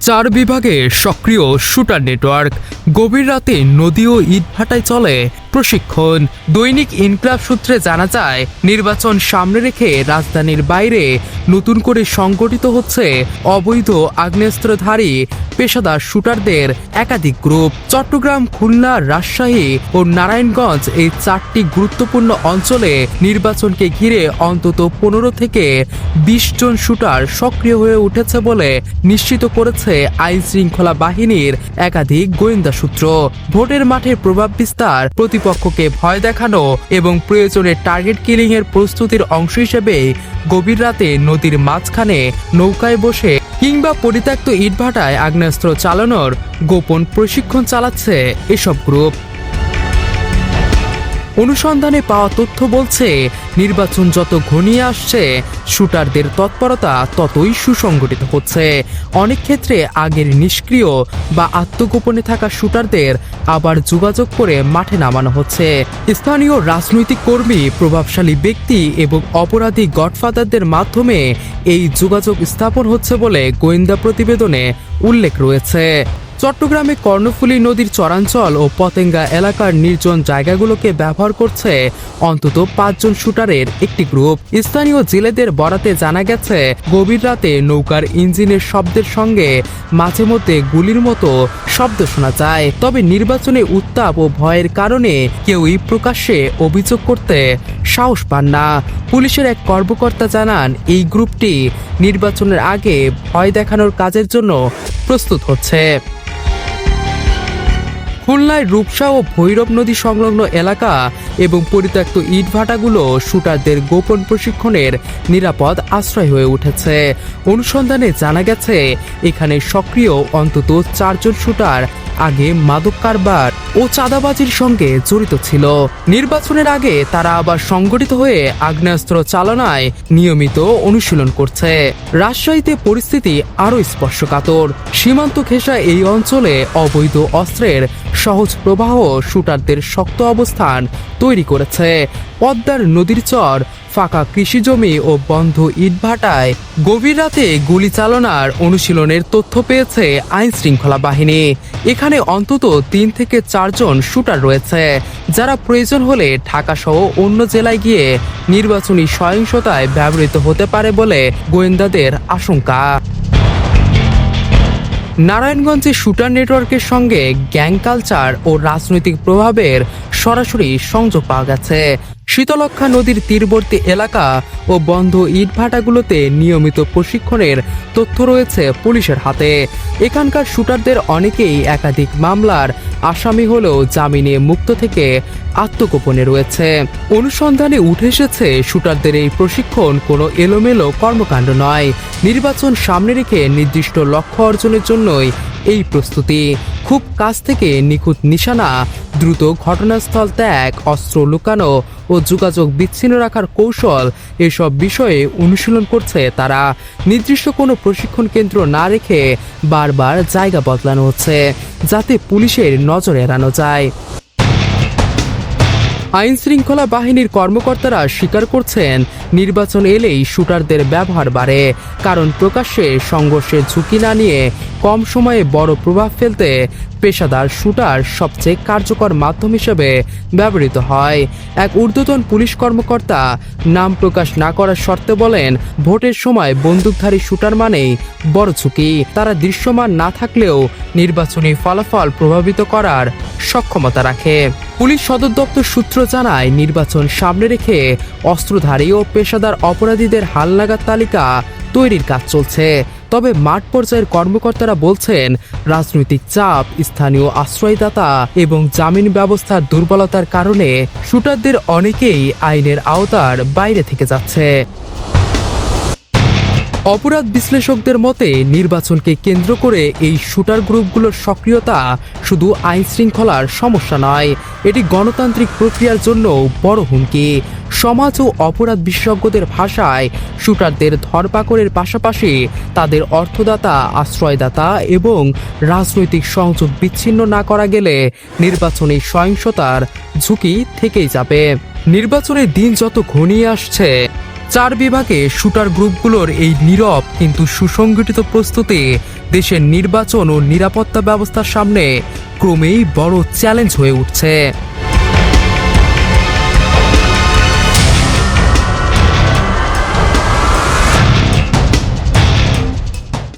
চার বিভাগে সক্রিয় শুটার নেটওয়ার্ক। গভীর রাতে নদী ও ইটভাটায় চলে। প্রশিক্ষণ। দৈনিক ইনকলাব সূত্রে জানা যায়, নির্বাচন সামনে রেখে রাজধানীর বাইরে নতুন করে সংগঠিত হচ্ছে অবৈধ আগ্নেয়াস্ত্রধারী পেশাদার শুটারদের একাধিক গ্রুপ। চট্টগ্রাম, খুলনা, রাজশাহী ও নারায়ণগঞ্জ এই চারটি গুরুত্বপূর্ণ অঞ্চলে নির্বাচনকে ঘিরে অন্তত পনেরো থেকে বিশ জন শুটার সক্রিয় হয়ে উঠেছে বলে নিশ্চিত করেছে আইন শৃঙ্খলা বাহিনীর একাধিক গোয়েন্দা সূত্র। ভোটের মাঠে প্রভাব বিস্তার প্রতিপক্ষকে ভয় দেখানো এবং প্রয়োজনে টার্গেট কিলিং এর প্রস্তুতির অংশ হিসেবে গভীর রাতে নদীর মাঝখানে নৌকায় বসে কিংবা পরিত্যক্ত ইটভাটায় আগ্নেয়াস্ত্র চালানোর গোপন প্রশিক্ষণ চালাচ্ছে এসব গ্রুপ অনুসন্ধানে পাওয়া তথ্য বলছে, নির্বাচন যত ঘনিয়ে আসছে, শুটারদের তৎপরতা ততই সুসংগঠিত হচ্ছে। অনেক ক্ষেত্রে আগের নিষ্ক্রিয় বা আত্মগোপনে থাকা শুটারদের আবার যোগাযোগ করে মাঠে নামানো হচ্ছে। স্থানীয় রাজনৈতিক কর্মী, প্রভাবশালী ব্যক্তি এবং অপরাধী গডফাদারদের মাধ্যমে এই যোগাযোগ স্থাপন হচ্ছে বলে গোয়েন্দা প্রতিবেদনে উল্লেখ রয়েছে। চট্টগ্রামে কর্ণফুলী নদীর চরাঞ্চল ও পতেঙ্গা এলাকার নির্জন জায়গাগুলোকে ব্যবহার করছে অন্তত পাঁচজন শুটারের একটি গ্রুপ। স্থানীয় জেলেদের বরাতে জানা গেছে, গভীর রাতে নৌকার ইঞ্জিনের শব্দের সঙ্গে মাঝে মধ্যে গুলির মতো শব্দ শোনা যায়। তবে নির্বাচনে উত্তাপ ও ভয়ের কারণে কেউই প্রকাশ্যে অভিযোগ করতে সাহস পান না। পুলিশের এক কর্মকর্তা জানান, এই গ্রুপটি নির্বাচনের আগে ভয় দেখানোর কাজের জন্য প্রস্তুত হচ্ছে। খুলনায় রূপসা ও ভৈরব নদী সংলগ্ন এলাকা এবং পরিত্যক্ত ইটভাটাগুলো শুটারদের গোপন প্রশিক্ষণের নিরাপদ আশ্রয় হয়ে উঠেছে। অনুসন্ধানে জানা গেছে, এখানে সক্রিয় অন্তত চারজন শুটার আগে মাদক কারবার ও চাঁদাবাজির সঙ্গে জড়িত ছিল। নির্বাচনের আগে তারা আবার সংগঠিত হয়ে আগ্নেয়াস্ত্র চালনায় নিয়মিত অনুশীলন করছে। রাজশাহীতে পরিস্থিতি আরও স্পর্শকাতর। সীমান্ত ঘেঁষা এই অঞ্চলে অবৈধ অস্ত্রের সহজ প্রবাহ শুটারদের শক্ত অবস্থান তৈরি করেছে। পদ্মার নদীর চর, ফাঁকা কৃষিজমি ও বন্ধ ইটভাটায় গভীর রাতে গুলি চালনার অনুশীলনের তথ্য পেয়েছে আইন শৃঙ্খলা বাহিনী। এখানে অন্তত তিন থেকে চারজন শুটার রয়েছে, যারা প্রয়োজন হলে ঢাকা সহ অন্য জেলায় গিয়ে নির্বাচনী সহিংসতায় ব্যবহৃত হতে পারে বলে গোয়েন্দাদের আশঙ্কা। নারায়ণগঞ্জে শুটার নেটওয়ার্কের সঙ্গে গ্যাং কালচার ও রাজনৈতিক প্রভাবের সরাসরি সংযোগ পাওয়া গেছে। শীতলক্ষা নদীর তীরবর্তী এলাকা ও বন্ধ ইটভাটাগুলোতে নিয়মিত প্রশিক্ষণের তথ্য রয়েছে পুলিশের হাতে। এখানকার শুটারদের অনেকেই একাধিক মামলার আসামি হলেও জামিনে মুক্ত থেকে আত্মগোপনে রয়েছে। অনুসন্ধানে উঠে এসেছে, শুটারদের এই প্রশিক্ষণ কোনো এলোমেলো কর্মকাণ্ড নয়। নির্বাচন সামনে রেখে নির্দিষ্ট লক্ষ্য অর্জনের জন্যই এই প্রস্তুতি। খুব কাছ থেকে নিখুঁত নিশানা, দ্রুত ঘটনাস্থল ত্যাগ, অস্ত্র লুকানো ও যোগাযোগ বিচ্ছিন্ন রাখার কৌশল এসব বিষয়ে অনুশীলন করছে তারা। নির্দিষ্ট কোনো প্রশিক্ষণ কেন্দ্র না রেখে বারবার জায়গা বদলানো হচ্ছে, যাতে পুলিশের নজর এড়ানো যায়। আইন শৃঙ্খলা বাহিনীর কর্মকর্তারা স্বীকার করছেন, নির্বাচন এলেই শুটারদের ব্যবহার বাড়ে। কারণ প্রকাশ্যে সংঘর্ষের ঝুঁকি না নিয়ে কম সময়ে বড় প্রভাব ফেলতে পেশাদার শুটার সবচেয়ে কার্যকর মাধ্যম হিসেবে ব্যবহৃত হয়। এক ঊর্ধ্বতন পুলিশ কর্মকর্তা নাম প্রকাশ না করার শর্তে বলেন, ভোটের সময় বন্দুকধারী শুটার মানেই বড় ঝুঁকি। তারা দৃশ্যমান না থাকলেও নির্বাচনী ফলাফল প্রভাবিত করার সক্ষমতা রাখে। পুলিশ সদর দপ্তর সূত্র জানায়, নির্বাচন সামনে রেখে অস্ত্রধারী ও পেশাদার অপরাধীদের হালনাগাদ তালিকা তৈরির কাজ চলছে। তবে মাঠ পর্যায়ের কর্মকর্তারা বলছেন, রাজনৈতিক চাপ, স্থানীয় আশ্রয়দাতা এবং জামিন ব্যবস্থার দুর্বলতার কারণে শুটারদের অনেকেই আইনের আওতার বাইরে থেকে যাচ্ছে। অপরাধ বিশ্লেষকদের মতে, নির্বাচনকে কেন্দ্র করে এই শুটার গ্রুপগুলোর সক্রিয়তা শুধু আইন শৃঙ্খলার সমস্যা নয়, এটি গণতান্ত্রিক প্রক্রিয়ার জন্য বড় হুমকি। সমাজ ও অপরাধ বিশেষজ্ঞদের ভাষায় শুটারদের ধরপাকড়ের পাশাপাশি তাদের অর্থদাতা, আশ্রয়দাতা এবং রাজনৈতিক সংযোগ বিচ্ছিন্ন না করা গেলে নির্বাচনী সহিংসতার ঝুঁকি থেকেই যাবে। নির্বাচনের দিন যত ঘনিয়ে আসছে চার বিভাগে শুটার গ্রুপগুলোর এই নীরব কিন্তু সুসংগঠিত প্রস্তুতি দেশের নির্বাচন ও নিরাপত্তা ব্যবস্থার সামনে ক্রমেই বড় চ্যালেঞ্জ হয়ে উঠছে।